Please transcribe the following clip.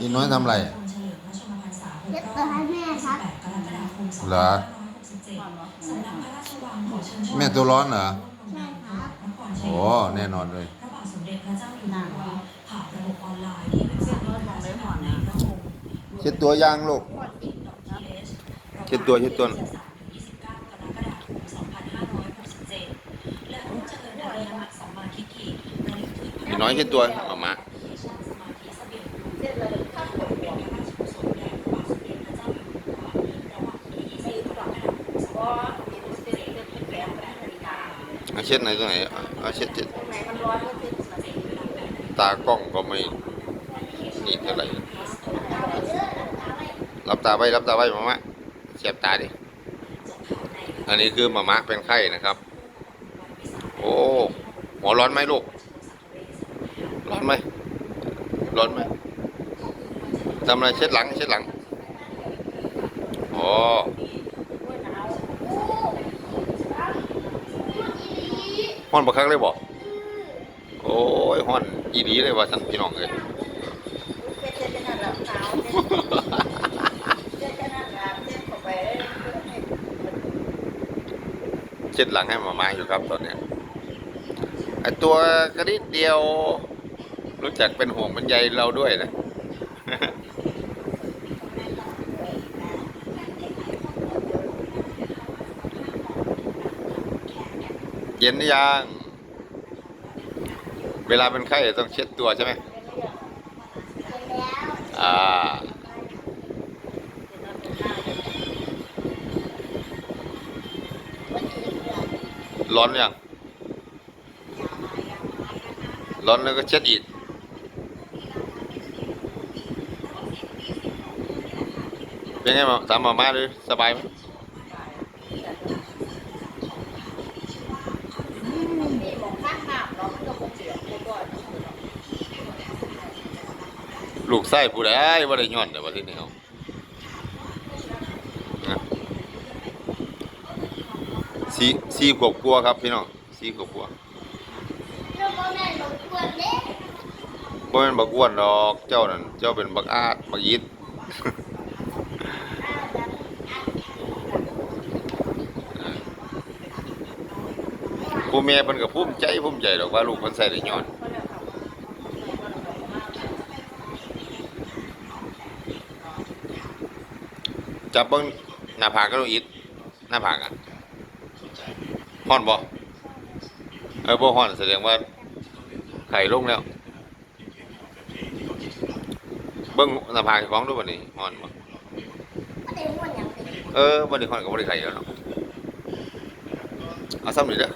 อีน้อยทำอะไรเช็ดตัวให้แม่ครับเหรอแม่ตัวร้อนเหรอใช่ครับโอ้แน่นอนเลยเช็ดตัวยางลูกเช็ดตัวเช็ดตัวอีน้อยเช็ดตัวหมามา เอาเช็ดไหนตรงไหนเอาเช็ดเช็ดตากล้องก็ไม่นี่เท่าไหร่รับตาไว้รับตาไว้มามะเสียบตาดิอันนี้คือมามะเป็นไข้นะครับ โอ้หัวร้อนไหมลูก ร้อนไหมร้อนไหมทำอะไรเช็ดหลังเช็ดหลังอ๋อ อนบักคักเลยบอกโอ้ยฮอนอีดีเลยว่าท่านพี่น้องเลยเช็ดหลังให้มามาอยู่ครับตอนเนี้ยไอตัวกระดิดเดียว รู้จักเป็นห่วงเป็นใยเราด้วยนะ เย็นหรือยัง เวลาเป็นไข้ต้องเช็ดตัวใช่ไหมอ่าร้อนอยังร้อนแล้วก็เช็ดอีกเป็นไงมาตามมาม่าเลยสบายไหม ลูกไส้ผู้ใดว่าได้ย้อนแต่ว่าที่นี่เอาสีสีขวบกัวครับพี่น้องสีขวบกัวกวดเล็บบ่เป็นบักอ้วนดอกเจ้านั่นเจ้าเป็นบักอาดบักยิดผู้แม่เพิ่นก็ภูมิใจภูมิใจดอกว่าลูกเพิ่นใส่ได้ย้อน จับเบิ่งหน้าผากก็ต้องอิดหน้าผากอะฮ้อนบ่เออบ่ฮ้อนแสดงว่าไข่ลงแล้ว เบิ่งหน้าผากของดูบัดนี้ฮ้อนบ่ก็ได้ม้วนอย่างนี้เออบ่ได้ฮ้อนก็บ่ได้ไข่แล้วเนาะเอาซ้ำนี่เด้อ